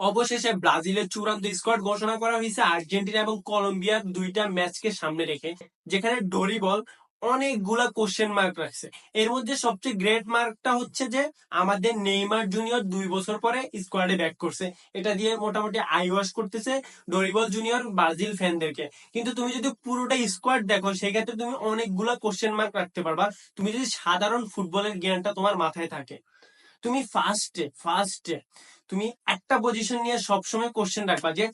অবশেষে ব্রাজিলের চূড়ান্ত স্কোয়াড ঘোষণা করা হয়েছে। আর্জেন্টিনা এবং কলম্বিয়ার দুইটা ম্যাচকে সামনে রেখে, যেখানে ডরিবল অনেকগুলা কোশ্চেন মার্ক রাখছে। এর মধ্যে সবচেয়ে গ্রেট মার্কটা হচ্ছে যে, আমাদের নেইমার জুনিয়র দুই বছর পরে স্কোয়াডে ব্যাক করছে। এটা দিয়ে মোটামুটি আই ওয়াশ করতেছে ডরিবল জুনিয়র ব্রাজিল ফ্যানদেরকে কিন্তু তুমি যদি পুরোটা স্কোয়াড দেখো, সেক্ষেত্রে তুমি অনেকগুলা কোশ্চেন মার্ক রাখতে পারবা। তুমি যদি সাধারণ ফুটবলের জ্ঞানটা তোমার মাথায় থাকে। তুমি ফার্স্টে ফার্স্টে তুমি একটা পজিশন নিয়ে সবসময় কোশ্চেন রাখবা যে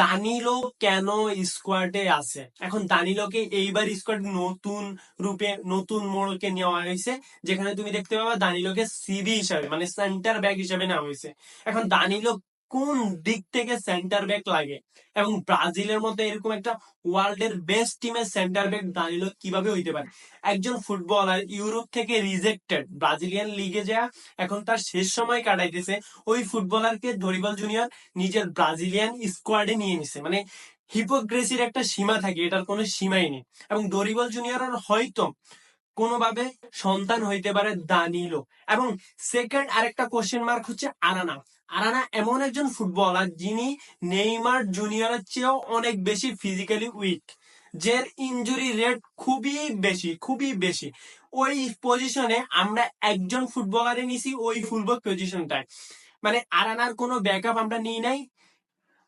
দানিলো কেন স্কোয়াডে আছে? এখন দানিলোকে এইবার স্কোয়াড নতুন রূপে, নতুন মোড়কে নেওয়া হয়েছে, যেখানে তুমি দেখতে পাবা দানিলোকে সিবি হিসাবে মানে সেন্টার ব্যাক হিসাবে নেওয়া হয়েছে। এখন দানিলো কোন দিক থেকে সেন্টার ব্যাক লাগে? এবং ব্রাজিলের মতো এরকম একটা ওয়ার্ল্ডের বেস্ট টিমের সেন্টার ব্যাক দানিলো কীভাবে হইতে পারে? একজন ফুটবলার ইউরোপ থেকে রিজেক্টেড ব্রাজিলিয়ান লিগে যা এখন তার শেষ সময় কাটাইতেছে, ওই ফুটবলারকে ধরিবল জুনিয়র নিজের ব্রাজিলিয়ান স্কোয়াডে নিয়ে নিছে। মানে হিপোক্রেসির একটা সীমা থাকে, এটার কোনো সীমাই নেই। এবং দরিবল জুনিয়র হয়তো কোনোভাবে সন্তান হইতে পারে দানিলো। এবং সেকেন্ড আরেকটা কোশ্চেন মার্ক হচ্ছে আরানা। আরানা এমন একজন ফুটবলার যিনি নেইমার জুনিয়রের চেয়েও অনেক বেশি ফিজিক্যালি উইক যার ইনজুরি রেট খুবই বেশি খুবই বেশি। ওই পজিশনে আমরা একজন ফুটবলারে নিছি ওই ফুটবল পজিশনটায় মানে আরানার কোনো ব্যাকআপ আমরা নিই নাই।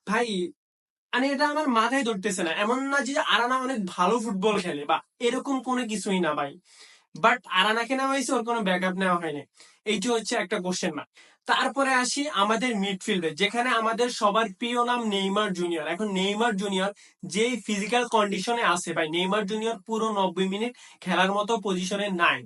ভাই মানে এটা আমার মাথায় ধরতেছে না। এমন না যে আরানা অনেক ভালো ফুটবল খেলে, বা এরকম কোনো কিছুই না ভাই। বাট আরানাকে নেওয়া হয়েছে, ওর কোনো ব্যাকআপ নেওয়া হয়নি। এইটা হচ্ছে একটা কোশ্চেন মার্ক তারপরে আসি আমাদের মিডফিল্ডে যেখানে আমাদের সবার প্রিয় নাম নেইমার জুনিয়র এখন নেইমার জুনিয়র যে ফিজিক্যাল কন্ডিশনে আছে, ভাই, নেইমার জুনিয়র পুরো নব্বই মিনিট খেলার মতো পজিশনে নাই।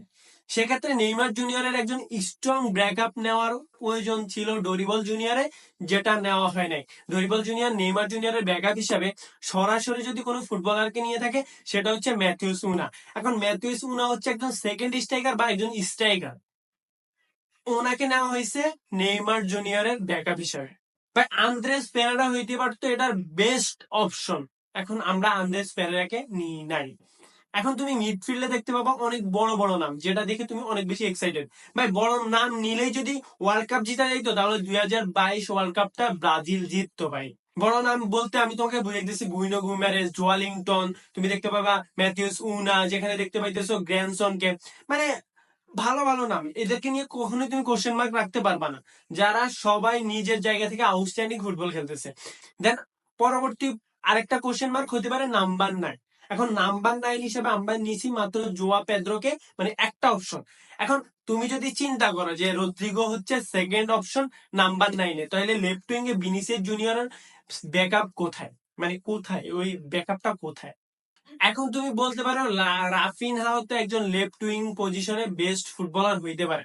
সেক্ষেত্রে নেইমার জুনিয়রের একজন স্ট্রং ব্রেকআপ নেওয়ার প্রয়োজন ছিল ডরিবল জুনিয়রে যেটা নেওয়া হয় নাই। ডরিবল জুনিয়র নেইমার জুনিয়রের ব্যাকআপ হিসাবে সরাসরি যদি কোনো ফুটবলারকে নিয়ে থাকে, সেটা হচ্ছে ম্যাথিউস উনা এখন ম্যাথিউস উনা হচ্ছে একজন সেকেন্ড স্ট্রাইকার বা একজন স্ট্রাইকার ওনাকে নেওয়া হয়েছে নেইমার জুনিয়রের ব্যাকআপ হিসাবে। ভাই, আন্দ্রেস পেরেরা হইতে পারতো এটার বেস্ট অপশন এখন আমরা আন্দ্রেস পেরেরাকে নিই নাই। এখন তুমি মিডফিল্ডে দেখতে পাবা অনেক বড় বড় নাম, যেটা দেখে তুমি অনেক বেশি এক্সাইটেড ভাই, বড় নাম নিলেই যদি ওয়ার্ল্ড কাপ জিতা যাইতো, তাহলে দুই হাজার বাইশ ওয়ার্ল্ড কাপটা ব্রাজিল জিততো ভাই। বড় নাম বলতে আমি তোমাকে বুঝাই দিচ্ছি বুইনো গুমেরেস, জোয়ালিংটন, তুমি দেখতে পাবা ম্যাথিউস উনা, যেখানে দেখতে পাইতেছো গ্র্যান্ডসনকে মানে ভালো ভালো নাম। এদেরকে নিয়ে কখনোই তুমি কোশ্চেন মার্ক রাখতে পারবা না। যারা সবাই নিজের জায়গা থেকে আউটস্ট্যান্ডিং ফুটবল খেলতেছে। দেন পরবর্তী আরেকটা কোশ্চেন মার্ক হতে পারে নাম্বার নাইন এখন নাম্বার নাইন হিসেবে আমরা নিছি মাত্র জোয়া পেদ্রোকে মানে একটা অপশন এখন তুমি যদি চিন্তা করো যে রদ্রিগো হচ্ছে সেকেন্ড অপশন নাম্বার নাইনে তাহলে লেফট উইং এ বিনিসের জুনিয়রের ব্যাকআপ কোথায়? মানে কোথায়? ওই ব্যাকআপটা কোথায়? এখন তুমি বলতে পারো, লা- রাফিনহাও তো একজন লেফট উইং পজিশনে বেস্ট ফুটবলার হইতে পারে।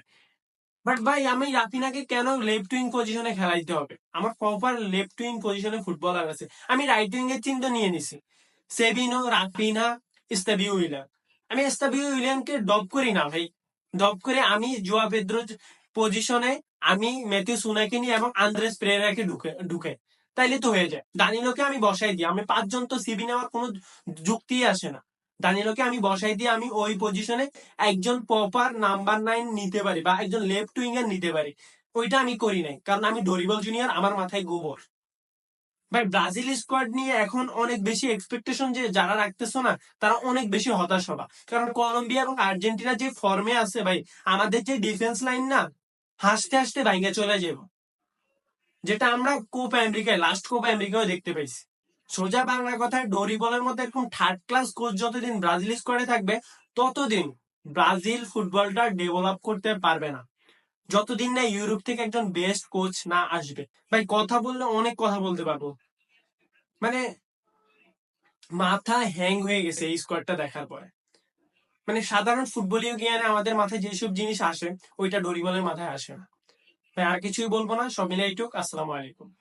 বাট ভাই, আমি রাফিনাকে কেন লেফট উইং পজিশনে খেলাইতে হবে? আমার প্রপার লেফট উইং পজিশনে ফুটবলার আছে। আমি রাইট উইং এর চিন্তা নিয়ে নিছি। Savinho Raphinha Estevao Willian. আমি ইস্তাবি উইলিয়ামকে ডব করি না ভাই। ডব করে আমি জোয়া পেদ্রো পজিশনে আমি ম্যাথিউ সুনাকে নিয়ে এবং আন্দ্রেস প্রেরাকে ঢুকে ঢুকে তাইলে তো হয়ে যায়। দানিলোকে আমি বসাই দিই। আমি পাঁচজন তো সিবি নেওয়ার কোনো যুক্তি আসে না। দানিলোকে আমি বসাই দিয়ে আমি ওই পজিশনে একজন প্রপার নাম্বার নাইন নিতে পারি বা একজন লেফট উইঙ্গার নিতে পারি। ওইটা আমি করি নাই, কারণ আমি ডরিবল জুনিয়র আমার মাথায় গোবর। ভাই ব্রাজিল স্কোয়াড নিয়ে এখন অনেক বেশি এক্সপেকটেশন যে যারা রাখতেছো না, তারা অনেক বেশি হতাশ হবা। কারণ কলম্বিয়া এবং আর্জেন্টিনা যে ফর্মে আছে ভাই, আমাদের যে ডিফেন্স লাইন না, হাসতে হাসতে ভাইঙ্গা চলে যাব যেটা আমরা কোপা আমেরিকায় লাস্ট কোপা আমেরিকায় দেখতে পাইছি সোজা বাংলা কথায় ডরিবলের মধ্যে এরকম থার্ড ক্লাস কোচ যতদিন ব্রাজিল স্কোয়াডে থাকবে, ততদিন ব্রাজিল ফুটবলটা ডেভেলপ করতে পারবে না। যতদিন না ইউরোপ থেকে একজন বেস্ট কোচ না আসবে। ভাই, কথা বললে অনেক কথা বলতে পারব। মানে মাথা হ্যাং হয়ে গেছে এই স্কোয়াডটা দেখার পরে। মানে সাধারণ ফুটবলীয় জ্ঞানে আমাদের মাথায় যেসব জিনিস আসে, ওইটা ডরিবলের মাথায় আসে না। ভাই আর কিছুই বলব না। সব মিলে এইটুক। আসসালামু আলাইকুম।